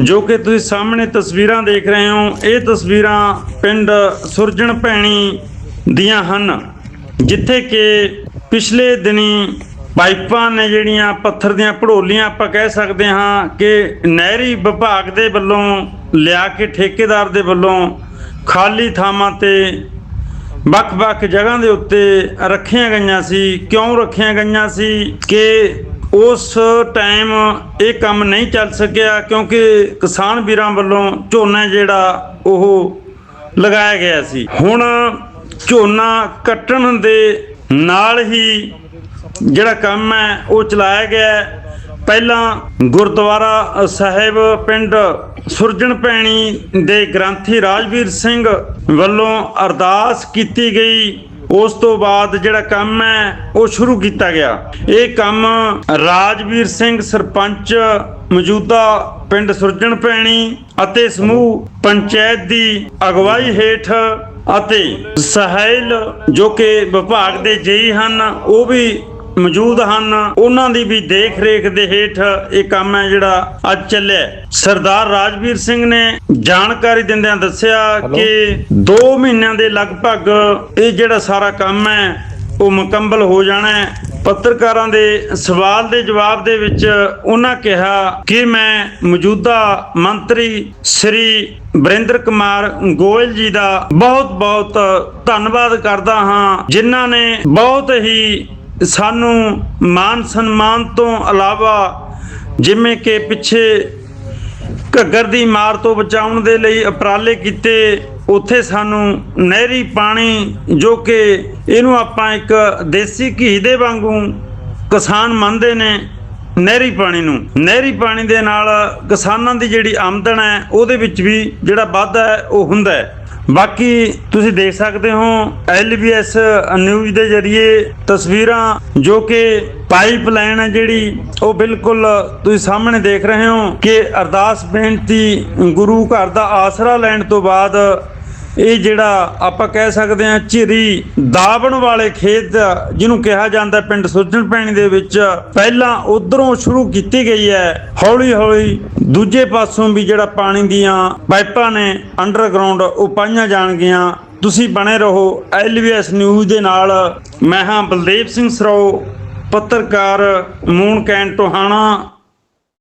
ਜੋ ਕਿ ਤੁਸੀਂ ਸਾਹਮਣੇ ਤਸਵੀਰਾਂ ਦੇਖ ਰਹੇ ਹੋ, ਇਹ ਤਸਵੀਰਾਂ ਪਿੰਡ ਸੁਰਜਣ ਭੈਣੀ ਦੀਆਂ ਹਨ, ਜਿੱਥੇ ਕਿ ਪਿਛਲੇ ਦਿਨੀ ਪਾਈਪਾਂ ਨੇ ਜਿਹੜੀਆਂ ਪੱਥਰ ਦੀਆਂ ਭੜੋਲੀਆਂ ਆਪਾਂ ਕਹਿ ਸਕਦੇ ਹਾਂ ਕਿ ਨਹਿਰੀ ਵਿਭਾਗ ਦੇ ਵੱਲੋਂ ਲਿਆ ਕੇ ਠੇਕੇਦਾਰ ਦੇ ਵੱਲੋਂ ਖਾਲੀ ਥਾਵਾਂ ਤੇ ਵੱਖ-ਵੱਖ ਜਗ੍ਹਾ ਦੇ ਉੱਤੇ ਰੱਖੀਆਂ ਗਈਆਂ ਸੀ। ਕਿਉਂ ਰੱਖੀਆਂ ਗਈਆਂ ਸੀ ਕਿ ਉਸ ਟਾਈਮ ਇਹ ਕੰਮ ਨਹੀਂ ਚੱਲ ਸਕਿਆ ਕਿਉਂਕਿ ਕਿਸਾਨ ਵੀਰਾਂ ਵੱਲੋਂ ਝੋਨਾ ਜਿਹੜਾ ਉਹ ਲਗਾਇਆ ਗਿਆ ਸੀ। ਹੁਣ ਝੋਨਾ ਕੱਟਣ ਦੇ ਨਾਲ ਹੀ ਜਿਹੜਾ ਕੰਮ ਹੈ ਉਹ ਚਲਾਇਆ ਗਿਆ। ਪਹਿਲਾਂ ਗੁਰਦੁਆਰਾ ਸਾਹਿਬ ਪਿੰਡ ਸੁਰਜਣ ਭੈਣੀ ਦੇ ਗ੍ਰੰਥੀ ਰਾਜਵੀਰ ਸਿੰਘ ਵੱਲੋਂ ਅਰਦਾਸ ਕੀਤੀ ਗਈ। ਉਸ ਤੋਂ ਬਾਅਦ ਜਿਹੜਾ ਕੰਮ ਹੈ, ਉਹ ਸ਼ੁਰੂ ਕੀਤਾ ਗਿਆ। ਇਹ ਕੰਮ ਰਾਜਵੀਰ ਸਿੰਘ ਸਰਪੰਚ ਮੌਜੂਦਾ ਪਿੰਡ ਸੁਰਜਣ ਭੈਣੀ ਅਤੇ ਸਮੂਹ ਪੰਚਾਇਤ ਦੀ ਅਗਵਾਈ ਹੇਠ ਅਤੇ ਸਹਾਇਲ ਜੋ ਕਿ ਵਿਭਾਗ ਦੇ ਜੇਈ ਹਨ, ਉਹ ਵੀ ਮੌਜੂਦ ਹਨ। ਉਹਨਾਂ ਦੀ ਵੀ ਦੇਖ ਰੇਖ ਦੇ ਹੇਠ ਇਹ ਕੰਮ ਹੈ ਜਿਹੜਾ ਅੱਜ ਚੱਲਿਆ। ਸਰਦਾਰ ਰਾਜਵੀਰ ਸਿੰਘ ਨੇ ਜਾਣਕਾਰੀ ਦਿੰਦਿਆਂ ਦੱਸਿਆ ਕਿ 2 ਮਹੀਨਿਆਂ ਦੇ ਲਗਭਗ ਇਹ ਜਿਹੜਾ ਸਾਰਾ ਕੰਮ ਹੈ ਉਹ ਮੁਕੰਮਲ ਹੋ ਜਾਣਾ ਹੈ। ਪੱਤਰਕਾਰਾਂ ਦੇ ਸਵਾਲ ਦੇ ਜਵਾਬ ਦੇ ਵਿੱਚ ਉਹਨਾਂ ਕਿਹਾ ਕਿ ਮੈਂ ਮੌਜੂਦਾ ਮੰਤਰੀ ਸ੍ਰੀ ਬਰਿੰਦਰ ਕੁਮਾਰ ਗੋਇਲ ਜੀ ਦਾ ਬਹੁਤ ਬਹੁਤ ਧੰਨਵਾਦ ਕਰਦਾ ਹਾਂ ਜਿਨ੍ਹਾਂ ਨੇ ਬਹੁਤ ਹੀ ਸਾਨੂੰ ਮਾਨ ਸਨਮਾਨ ਤੋਂ ਇਲਾਵਾ ਜਿਵੇਂ ਕਿ ਪਿੱਛੇ ਘੱਗਰ ਦੀ ਮਾਰ ਤੋਂ ਬਚਾਉਣ ਦੇ ਲਈ ਉਪਰਾਲੇ ਕੀਤੇ, ਉੱਥੇ ਸਾਨੂੰ ਨਹਿਰੀ ਪਾਣੀ ਜੋ ਕਿ ਇਹਨੂੰ ਆਪਾਂ ਇੱਕ ਦੇਸੀ ਘੀ ਦੇ ਵਾਂਗੂ ਕਿਸਾਨ ਮੰਨਦੇ ਨੇ, ਨਹਿਰੀ ਪਾਣੀ ਨੂੰ। ਨਹਿਰੀ ਪਾਣੀ ਦੇ ਨਾਲ ਕਿਸਾਨਾਂ ਦੀ ਜਿਹੜੀ ਆਮਦਨ ਹੈ, ਉਹਦੇ ਵਿੱਚ ਵੀ ਜਿਹੜਾ ਵਾਧਾ ਹੈ, ਉਹ ਹੁੰਦਾ ਹੈ। ਬਾਕੀ ਤੁਸੀਂ ਦੇਖ ਸਕਦੇ ਹੋ ਐਲਬੀਐਸ ਨਿਊਜ਼ ਦੇ ਜ਼ਰੀਏ ਤਸਵੀਰਾਂ ਜੋ ਕਿ ਪਾਈਪਲਾਈਨ ਹੈ ਜਿਹੜੀ, ਉਹ ਬਿਲਕੁਲ ਤੁਸੀਂ ਸਾਹਮਣੇ ਦੇਖ ਰਹੇ ਹੋ ਕਿ ਅਰਦਾਸ ਬੇਨਤੀ ਗੁਰੂ ਘਰ ਦਾ ਆਸਰਾ ਲੈਣ ਤੋਂ ਬਾਅਦ ਇਹ ਜਿਹੜਾ ਆਪਾਂ ਕਹਿ ਸਕਦੇ ਹਾਂ ਝਿਰੀ ਦਾਵਣ ਵਾਲੇ ਖੇਤ, ਜਿਹਨੂੰ ਕਿਹਾ ਜਾਂਦਾ ਪਿੰਡ ਸੁਰਜਣ ਪੈਣੀ ਦੇ ਵਿੱਚ, ਪਹਿਲਾਂ ਉਧਰੋਂ ਸ਼ੁਰੂ ਕੀਤੀ ਗਈ ਹੈ ਹੌਲੀ ਹੌਲੀ ਦੂਜੇ ਪਾਸੋਂ ਵੀ ਜਿਹੜਾ ਪਾਣੀ ਦੀਆਂ ਪਾਈਪਾਂ ਨੇ ਅੰਡਰਗਰਾਉਂਡ ਉਹ ਪਾਈਆਂ ਜਾਣਗੀਆਂ। ਤੁਸੀਂ ਬਣੇ ਰਹੋ ਐਲਵੀਐਸ ਨਿਊਜ਼ ਦੇ ਨਾਲ। ਮੈਂ ਹਾਂ ਬਲਦੇਵ ਸਿੰਘ ਸਰੋ, ਪੱਤਰਕਾਰ ਮੂਨ ਕੈਂਟ ਟੋਹਾਣਾ।